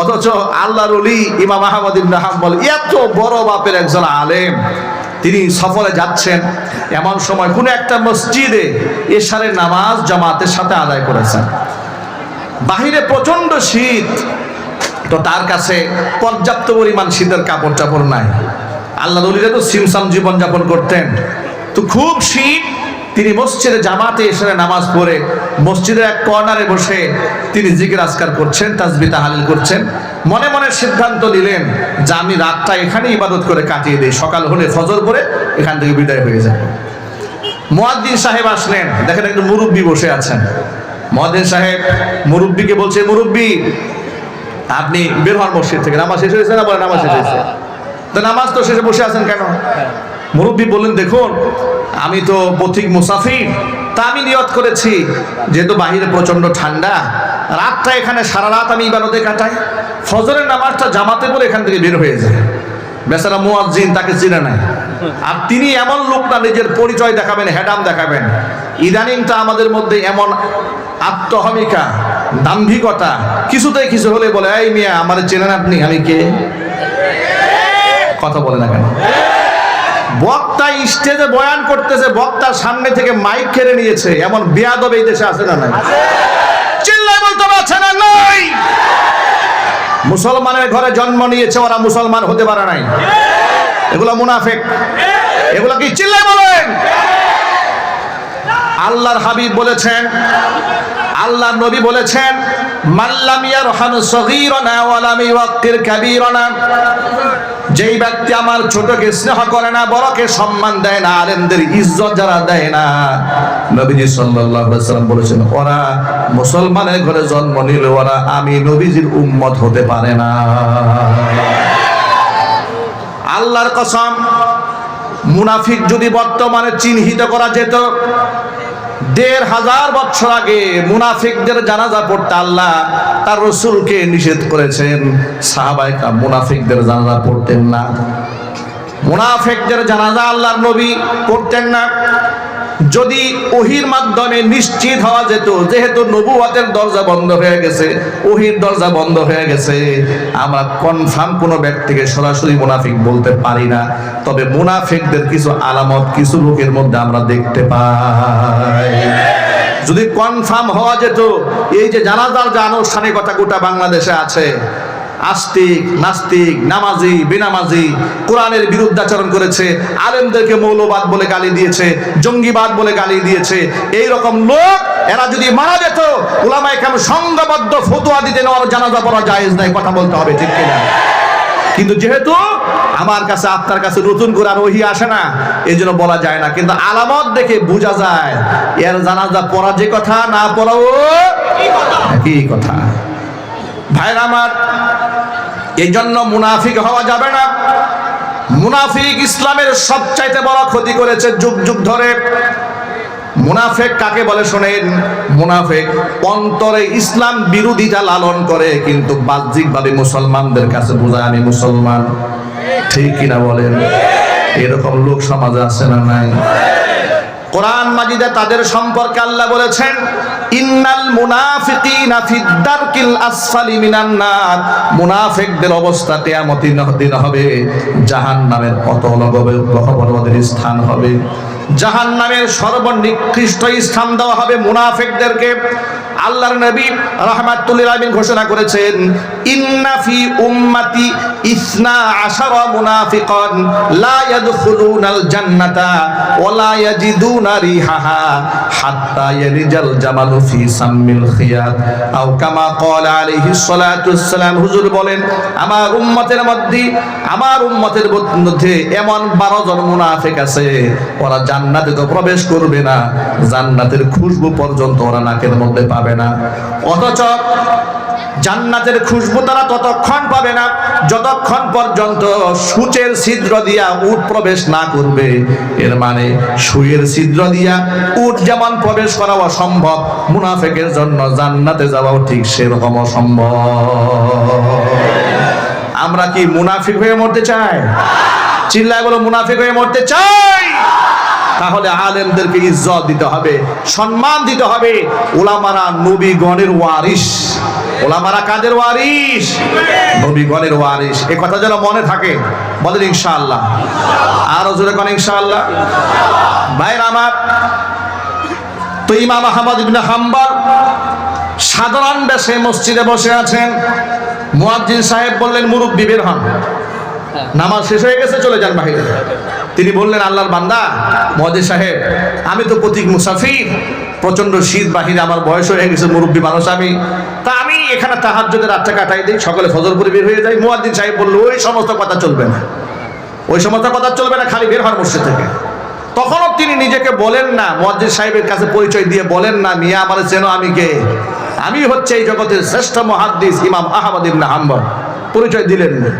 অথচ আল্লাহর ইমাম আহমদ ইবনে হাম্বল এত বড় বাপের একজন আলেম। তিনি সফরে যাচ্ছেন, এমন সময় কোন একটা মসজিদে এশারের নামাজ জামাতের সাথে আদায় করেছেন। বাহিরে প্রচণ্ড শীত। তো তার কাছে পর্যাপ্ত পরিমাণ শীতের কাপড় চাপড় নাই। আল্লাহ নলিরা তো সিমসাম জীবনযাপন করতেন। তো খুব শীত তিনি মসজিদে জামাতে এসে নামাজ পড়ে, মসজিদের এক কর্নারে বসে তিনি জিকির আজকার করছেন, তাজবি তাহালিল করছেন। মনে মনে সিদ্ধান্ত নিলেন যে আমি রাতটা এখানে ইবাদত করে কাটিয়ে দিই। সকাল হলে ফজর পরে এখান থেকে বিদায় হয়ে যাব। মোয়াদ্দিন সাহেব আসলেন। দেখেন একটু মুরব্বী বসে আছেন। মহাদিন সাহেব মুরব্বীকে বলছে, মুরব্বী, আপনি বের হন মসজিদ থেকে। নামাজ শেষ হয়েছে না বলে নামাজ শেষ হয়েছে? তো নামাজ তো শেষে বসে আছেন কেন? মুরব্বী বললেন, দেখুন, আমি তো পথিক মুসাফির, তা আমি নিয়ত করেছি। যেহেতু বাহিরে প্রচণ্ড ঠান্ডা, রাতটা এখানে সারা রাত আমি ইবাদতে কাটাই। ফজরের নামাজটা জামাতে বলে এখান থেকে বের হয়ে যায়। বেচারা মুয়াজ্জিন তাকে চিনে নাই। আর তিনি এমন লোক না, নিজের পরিচয় দেখাবেন, হেডাম দেখাবেন। ইদানিংটা আমাদের মধ্যে এমন আত্মহমিকা, দাম্ভিকতা, কিছুতেই কিছু হলে বলে, এই মিয়া, আমার চেনেন আপনি, আমি কে? কথা বলে না কেন? বক্তা স্টেজে বয়ান করতেছে বক্তার সামনে থেকে মাইক কেড়ে নিয়েছে। এমন বেয়াদব এই দেশে আছে না নাই? চিল্লায় বলতে পারছে না নাই? মুসলমানের ঘরে জন্ম নিয়েছে ওরা মুসলমান হতে পারে নাই। এগুলো মুনাফেক। এগুলো কি চিল্লাই বলেন? আল্লাহর হাবিব বলেছেন আল্লাহ নবী বলেছেন যেই ব্যক্তি আমার ছোটকে স্নেহ করে না, বড়কে সম্মান দেয় না, আলেমদের ইজ্জত যারা দেয় না। নবীজি সাল্লাম বলেছেন, ওরা মুসলমানের ঘরে জন্ম নিলে, ওরা আমি নবীজির উম্মত হতে পারে না। আল্লাহর কসম, মুনাফিক যদি বর্তমানে চিহ্নিত করা যেত দেড় হাজার বছর আগে মুনাফিকদের জানাজা পড়তে আল্লাহ তার রসুলকে নিষেধ করেছেন। সাহাবাইকা মুনাফিকদের জানাজা পড়তেন না। মুনাফিকদের জানাজা আল্লাহর নবী করতেন না। যদি ওহির মাধ্যমে নিশ্চিত হওয়া যেত, যেহেতু নবুয়াতের দরজা বন্ধ হয়ে গেছে, ওহির দরজা বন্ধ হয়ে গেছে, আমরা কনফার্ম কোনো ব্যক্তিকে সরাসরি মুনাফিক বলতে পারি না। তবে মুনাফিকদের কিছু আলামত, কিছু লোকের মধ্যে আমরা দেখতে পাই। যদি কনফার্ম হওয়া যেত, এই যে জানাজার যে আনুষ্ঠানিকতা গোটা বাংলাদেশে আছে আস্তিক, নাস্তিক, নামাজি, বেনামাজি কোরআনের বিরুদ্ধাচরণ করেছে, আলেমদেরকে মৌলবাদ বলে গালি দিয়েছে, জঙ্গিবাদ বলে গালি দিয়েছে এই রকম লোক এরা যদি মারা যেত ওলামায় কেমন সংঘবদ্ধ ফতুয়া দিতে নেওয়ার জানাজা পড়া জায়েজ নাই, কথা বলতে হবে, ঠিক কিনা? কিন্তু যেহেতু আমার কাছে, আপনার কাছে নতুন কোরআন ওহি আসে না এই জন্য বলা যায় না, কিন্তু আলামত দেখে বোঝা যায়, এর জানাজা পড়া যে কথা, না পড়াও একই কথা। ভাইরা আমার, এই জন্য মুনাফিক হওয়া যাবে না। মুনাফিক ইসলামের সবচাইতে বড় ক্ষতি করেছে যুগ যুগ ধরে। মুনাফেক কাকে বলে শোনেন? মুনাফেক অন্তরে ইসলাম বিরোধিতা লালন করে, কিন্তু বাহ্যিকভাবে মুসলমানদের কাছে বোঝায়, আমি মুসলমান। ঠিক কিনা বলেন? এরকম লোক সমাজে আছে না নাই? কোরআন মাজিদে তাদের সম্পর্কে আল্লাহ বলেছেন, ইন্নাল মুনাফিকিনা ফিদ দারকিল আসফালি মিনান নার। মুনাফিকদের অবস্থা কিয়ামতের দিন হবে, জাহান্নামের অতল গহ্বরের স্থান হবে। জাহান্নামের সর্বনিকৃষ্ট স্থান দেওয়া হবে মুনাফিকদেরকে। আল্লাহর নবী রাহমাতুল্লিল আলামিন ঘোষণা করেছেন, ইন্না ফি উম্মতি ইসনা আশারা মুনাফিকান, লা ইয়াদখুলুনাল জান্নাতা ওয়া লা ইয়াজিদুনা রিহাহা হাত্তা ইয়ালিজাল জামালু ফি সাম্মিল খিয়াত। আও কামা ক্বালা আলাইহিস সালাতু ওয়াসসালাম, হুজুর বলেন, আমার উম্মতের মধ্যে, আমার উম্মতের মধ্যে এমন 12 জন মুনাফিক আছে, ওরা জান্নাতে তো প্রবেশ করবে না, জান্নাতের খুশবু পর্যন্ত ওরা নাকের মধ্যে পাবে না। অথচ জান্নাতের খুশবু তারা ততক্ষণ পাবে না, যতক্ষণ পর্যন্ত সূচের ছিদ্র দিয়া উট প্রবেশ না করবে। এর মানে সুয়ের ছিদ্র দিয়া উট যেমন প্রবেশ করা অসম্ভব, মুনাফেকের জন্য জান্নাতে যাওয়াও ঠিক সেরকম অসম্ভব। আমরা কি মুনাফিক হয়ে মরতে চাই? চিল্লায় বলো, মুনাফিক হয়ে মরতে চাই? তাহলে আলেমদেরকে ইজ্জত দিতে হবে, সম্মান দিতে হবে। ওলামারা নবীগণের ওয়ারিস ওলামারা কাদের ওয়ারিস নবীগণের ওয়ারিস এ কথা যেন মনে থাকে। বলেন ইনশাআল্লাহ। আরও জোরে কোন ইনশাআল্লাহ। ভাইরা আমার, তো ইমাম আহমদ ইবনে হাম্বল সাধারণ বেশে মসজিদে বসে আছেন। মুয়াজ্জিন সাহেব বললেন, মুরব্বি, বের হন। নামাজ শেষ হয়ে গেছে, চলে যান বাহিরে। তিনি বললেন, আল্লাহর বান্দা মহাজি সাহেব, আমি তো প্রতীক মুসাফির প্রচণ্ড শীত, বাহিরে আমার বয়স হয়ে গেছে, মুরব্বী মানুষ আমি। তা আমি এখানে তাহার যদি রাতটা কাটাই দিই, সকালে ফজর করে বের হয়ে যাই। মুয়াজ্জিন সাহেব বলল, ওই সমস্ত কথা চলবে না। ওই সমস্ত কথা চলবে না, খালি বের হন মসজিদ থেকে। তখনও তিনি নিজেকে বলেন না মসজিদ সাহেবের কাছে পরিচয় দিয়ে বলেন না, মিয়া, আমার চেন আমি কে? আমি হচ্ছে এই জগতের শ্রেষ্ঠ মহাদ্দিস ইমাম আহমদ ইবনে হাম্বল। পরিচয় দিলেন না।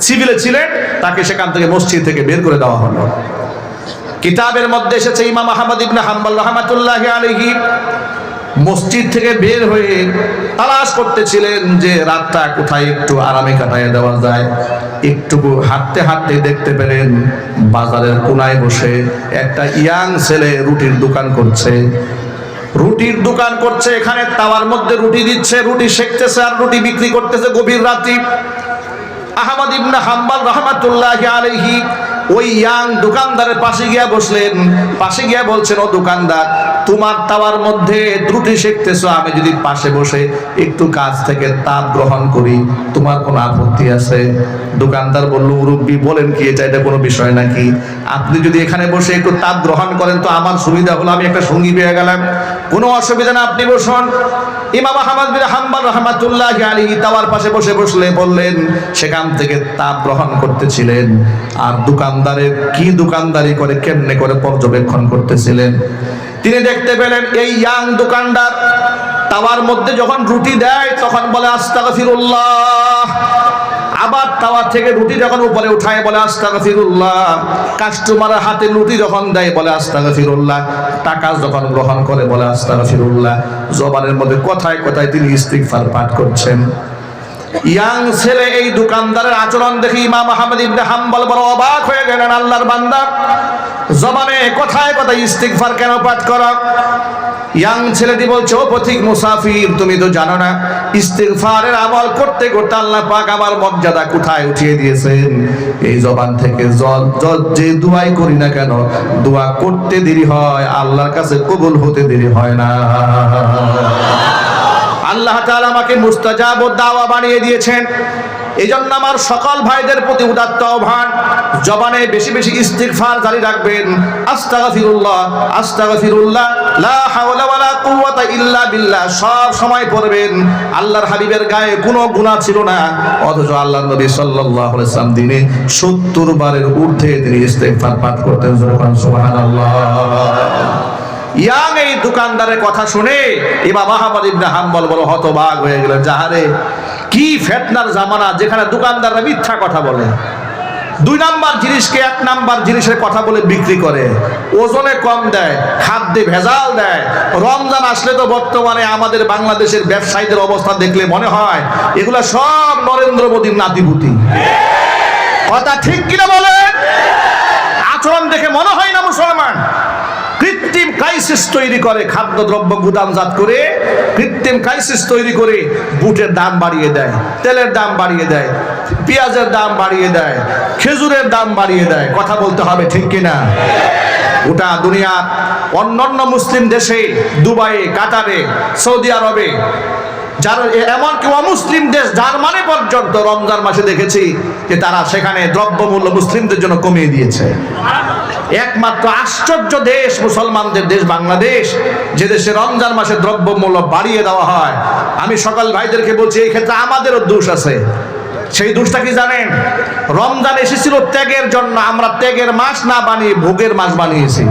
সিভিলে ছিলেন, তাকে সেখান থেকে মসজিদ থেকে বের করে দেওয়া হলো। কিতাবের মধ্যে এসেছে ইমাম আহমদ ইবনে হাম্বল রহমাতুল্লাহ আলাইহি। মসজিদ থেকে বের হয়ে তালাশ করতেছিলেন যে রাতটা কোথায় একটু আরামে কাটায় দেওয়া যায়। একটু হাঁটতে হাঁটতে দেখতে পেলেন বাজারের কোনায় বসে একটা ইয়াং ছেলে রুটির দোকান করছে। রুটির দোকান করছে, এখানে তাওয়ার মধ্যে রুটি দিচ্ছে, রুটি সেকতেছে আর রুটি বিক্রি করতেছে গভীর রাতি। আহমদ ইবনে হাম্বাল রহমাতুল্লাহ আলাইহি ওই ইয়াং দোকানদারের পাশে গিয়া বসলেন। পাশে গিয়া বলছেন, ও দোকানদার, তোমার তাওয়ার মধ্যে ত্রুটি শিখতেছো, আমি যদি পাশে বসে একটু কাজ থেকে তাপ গ্রহণ করি, তোমার কোনো আপত্তি আছে? দোকানদার বলল, মুরব্বী, বলেন কি, এটা এটা কোনো বিষয় নাকি? আপনি যদি এখানে বসে একটু তাপ গ্রহণ করেন, তো আমার সুবিধা হলো, আমি একটা সঙ্গী পেয়ে গেলাম। কোনো অসুবিধা না, আপনি বসুন। ইমাম আহমদ বিন হাম্বাল রহমাতুল্লাহ আলী তাওয়ার পাশে বসে বসলে বললেন, সেখান থেকে তাপ গ্রহণ করতেছিলেন। আর দোকানদারের কি দোকানদারি করে, কেমনে করে পর্যবেক্ষণ করতেছিলেন? তিনি দেখতে পেলেন, এই ইয়াং দোকানদার তাওয়ার মধ্যে যখন রুটি দেয়, তখন বলে, আস্তাগফিরুল্লাহ। আবার তাওয়া থেকে রুটি যখন উপরে উঠায়, বলে আস্তাগফিরুল্লাহ। কাস্টমারের হাতে রুটি যখন দেয়, বলে আস্তাগফিরুল্লাহ। টাকা যখন গ্রহণ করে, বলে আস্তাগফিরুল্লাহ। জবানের মধ্যে কথায় কথায় তিনি ইস্তিগফার পাঠ করছেন। ইয়াং ছেলে এই দোকানদারের আচরণ দেখে ইমাম আহমদ ইবনে হাম্বল বড় অবাক হয়ে গেলেন, আল্লাহর বান্দা। জবানে কথায় কথায় ইস্তিগফার কেন পাঠ করা? ইয়াং ছেলেটি বলছে, ও পথিক মুসাফির, তুমি তো জানো না, ইস্তিগফারের আমল করতে করতে আল্লাহ পাক আমার মর্যাদা কোথায় উঠিয়ে দিয়েছেন? এই জবান থেকে জল জল যে দুয়াই করি না কেন, দোয়া করতে দেরি হয়, আল্লাহর কাছে কবুল হতে দেরি হয় না। আল্লাহ তাআলা আমাকে মুস্তাজাব ও দাওয়া বানিয়ে দিয়েছেন। এই জন্য আমার সকল ভাইদের প্রতি উদাত্ত আহ্বান। জবানে বেশি বেশি ইস্তিগফার জারি রাখবেন। আস্তাগফিরুল্লাহ আস্তাগফিরুল্লাহ, লা হাওলা ওয়ালা কুওয়াতা ইল্লা বিল্লাহ। সব সময় পড়বেন। আল্লাহর হাবিবের গায়ে কোনো গুনাহ ছিল না। অথচ আল্লাহর নবী সাল্লাল্লাহু আলাইহি সাল্লাম দিনে 70 বারের ঊর্ধ্বে তিনি ইস্তিগফার পাঠ করতেন। সুবহানাল্লাহ। ইয়াং এই দোকানদারের কথা শুনে ইমাম আহমদ ইবনে হাম্বল বড় হতবাক হয়ে গেলেন। যাহারে কি ফেতনার জামানা যেখানে দোকানদাররা মিথ্যা কথা বলে? দুই নাম্বার জিনিসকে এক নাম্বার জিনিসের কথা বলে বিক্রি করে। ওজনে কম দেয়, খাদ্যে ভেজাল দেয়। রমজান আসলে তো বর্তমানে আমাদের বাংলাদেশের ব্যবসায়ীদের অবস্থা দেখলে মনে হয়, এগুলো সব নরেন্দ্র মোদীর নাতিপুতি। কথা ঠিক কিনা বলেন? আচরণ দেখে মনে হয় না মুসলমান। ক্রাইসিস তৈরি করে, খাদ্যদ্রব্য গুদামজাত করে, কৃত্রিম ক্রাইসিস তৈরি করে বুটের দাম বাড়িয়ে দেয়, তেলের দাম বাড়িয়ে দেয়, পেঁয়াজের দাম বাড়িয়ে দেয়, খেজুরের দাম বাড়িয়ে দেয়। কথা বলতে হবে ঠিক কিনা? গোটা দুনিয়া, অন্যান্য মুসলিম দেশে, দুবাইয়ে, কাতারে, সৌদি আরবে, যার এমনকি অমুসলিম দেশ জার্মানি পর্যন্ত রমজান মাসে দেখেছি যে তারা সেখানে দ্রব্যমূল্য মুসলিমদের জন্য কমিয়ে দিয়েছে। একমাত্র আশ্চর্য দেশ মুসলমানদের দেশ বাংলাদেশ, যে দেশে রমজান মাসে দ্রব্যমূল্য বাড়িয়ে দেওয়া হয়। আমি সকল ভাইদেরকে বলছি, এই ক্ষেত্রে আমাদেরও দোষ আছে। সেই দোষটা কি জানেন? রমজান এসেছিল ত্যাগের জন্য, আমরা ত্যাগের মাস না বানিয়ে ভোগের মাস বানিয়েছি।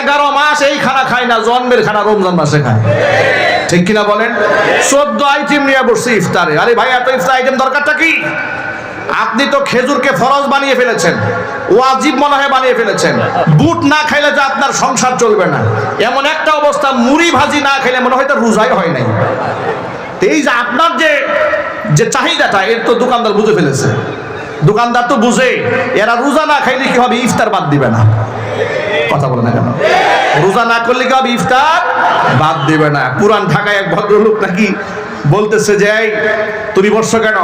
এগারো মাস এই খানা খাই না, জন্মের খানা রমজান মাসে খায় ঠিক কিনা বলেন? চোদ্দ আইটেম নিয়ে বসছি ইফতারে। আরে ভাই, এত ইফতার আইটেম দরকারটা কি? আপনি তো খেজুরকে ফরজ বানিয়ে ফেলেছেন, ওয়াজিব মনে হয় বানিয়ে ফেলেছেন। বুট না খাইলে যে আপনার সংসার চলবে না। এমন একটা অবস্থা, মুড়ি ভাজি না খাইলে মনে হয় তো রোজাই হয় নাই। এই যে আপনার যে যে চাহিদাটা, এর তো দোকানদার বুঝে ফেলেছে। দোকানদার তো বুঝে, এরা রোজা না খাইলে কি হবে, ইফতার বাদ দিবে না। কথা বলে না কেন? রোজা না করলে কি হবে, ইফতার বাদ দেবে না। পুরান ঢাকায় এক ভদ্রলোক নাকি বলতেছে যে তুমি বসছো কেন?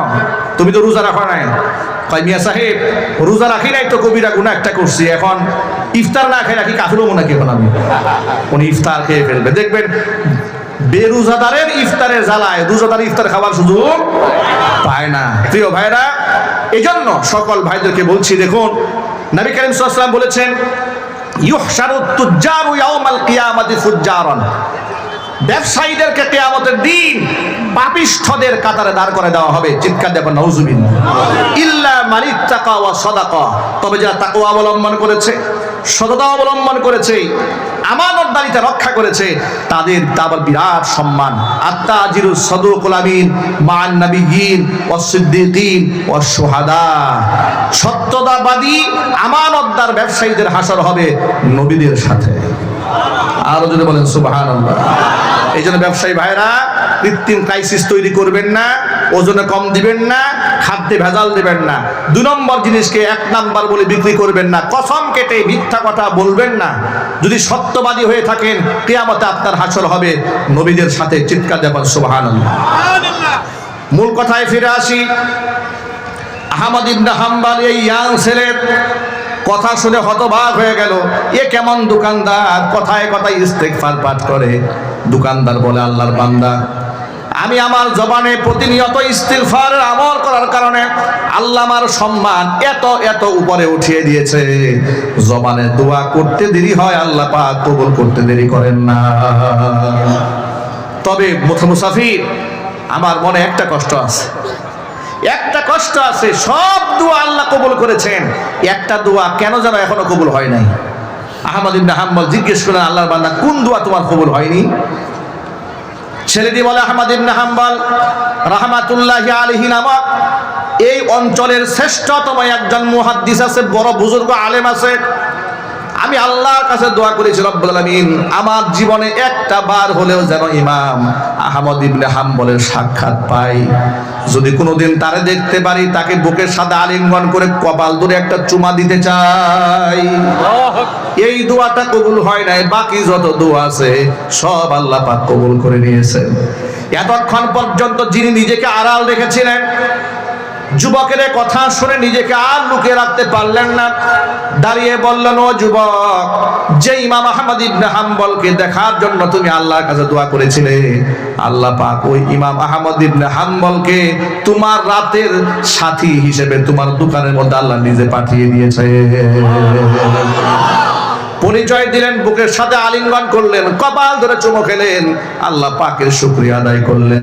তুমি তো রোজা রাখো নাই। কয়, মিয়া সাহেব, রোজা রাখি নাই তো কবিরা গুণা একটা করছি। এখন ইফতার না খেয়ে রাখি কাফিরও মনে কি আমি? উনি ইফতার খেয়ে ফেলবে। দেখবেন, বেরোজাদারের ইফতারের জ্বালায় রোজাদার ইফতার খাবার সুযোগ পায় না। প্রিয় ভাইরা এই জন্য সকল ভাইদেরকে বলছি, দেখুন, নবী করিম সাল্লাল্লাহু বলেছেন ইউহশারু তুজ্জারু ইয়াউমাল কিয়ামাতি ফুজ্জারান। ব্যবসায়ীদেরকে কেয়ামতের দিন পাপিষ্ঠদের কাতারে দাঁড় করে দেওয়া হবে। চিৎকার দেবেন নৌজুবিন ইল্লা মানিত তাকা ওয়া সাদাকা। তবে যারা তাকওয়া অবলম্বন করেছে, সততা অবলম্বন করেছে আমানতদারিতা রক্ষা করেছে, তাদের তারপর বিরাট সম্মান। আত্মা আজিরুল সদুকুল আমিন মান নবিয়িন ওয়াস সিদ্দিকিন সত্যতাবাদী, আমানতদার ব্যবসায়ীদের হাসর হবে নবীদের সাথে। আরও যদি বলেন সুবাহান এই জন্য ব্যবসায়ী ভাইরা কৃত্রিম ক্রাইসিস তৈরি করবেন না, ওজনে কম দিবেন না, খাদ্যে ভেজাল দিবেন না। দু নম্বর জিনিসকে এক নাম্বার বলে বিক্রি করবেন না। কসম কেটে মিথ্যা কথা বলবেন না। যদি সত্যবাদী হয়ে থাকেন, কেয়ামতে আপনার হাসর হবে। নবীদের সাথে চিৎকার দেবেন সুবাহান মূল কথায় ফিরে আসি। আহমদ ইবনে হাম্বাল, এই ইয়াং ছেলের কথা শুনে হতবাক হয়ে গেল। এ কেমন দোকানদার? কথায় কথায় ইস্তেগফার পাঠ করে। দোকানদার বলে, আল্লাহর বান্দা, আমি আমার জবানে প্রতিনিয়ত ইস্তিগফার আমল করার কারণে আল্লাহ আমার সম্মান এত এত উপরে উঠিয়ে দিয়েছে। জবানে দোয়া করতে দেরি হয়, আল্লাহ পাক কবুল করতে দেরি করেন না। তবে মুসাফির আমার মনে একটা কষ্ট আছে। একটা কষ্ট আছে, সব দোয়া আল্লাহ কবুল করেছেন। একটা দোয়া কেন যেন এখনও কবুল হয় নাই? আহমদ ইবনে হাম্বল জিজ্ঞেস করলেন, আল্লাহর বান্দা কোন দোয়া তোমার কবুল হয়নি? ছেলেটি বলে, আহমদ ইবনে হাম্বল, রাহমাতুল্লাহ আলাইহি নামক এই অঞ্চলের শ্রেষ্ঠতম একজন মুহাদ্দিস আছে, বড় বুজুর্গ আলেম আছে। আমি আল্লাহর কাছে দোয়া করেছি, রব্বুল আলামিন। আমার জীবনে একটা বার হলেও যেন ইমাম আহমদ ইবনে হাম্বলের সাক্ষাৎ পাই। যদি কোনোদিন তারে দেখতে পারি, তাকে বুকের সাথে আলিঙ্গন করে কপাল ধরে একটা চুমা দিতে চাই। এই দোয়াটা কবুল হয় নাই, বাকি যত দোয়া আছে, সব আল্লাহ পাক কবুল করে নিয়েছেন। এতক্ষণ পর্যন্ত যিনি নিজেকে আড়াল রেখেছিলেন যুবকের কথা শুনে নিজেকে আর লুকিয়ে রাখতে পারলেন না। দাঁড়িয়ে বললেন ও যুবক যে ইমাম আহমদ ইবনে হাম্বলকে দেখার জন্য তুমি আল্লাহর কাছে দোয়া করেছিলে, আল্লাহ পাক ওই ইমাম আহমদ ইবনে হাম্বলকে তোমার রাতের সাথী হিসেবে তোমার দোকানের মধ্যে আল্লাহ নিজে পাঠিয়ে দিয়েছে। পরিচয় দিলেন, বুকের সাথে আলিঙ্গন করলেন, কপাল ধরে চুমো খেলেন, আল্লাহ পাকের শুক্রিয়া আদায় করলেন।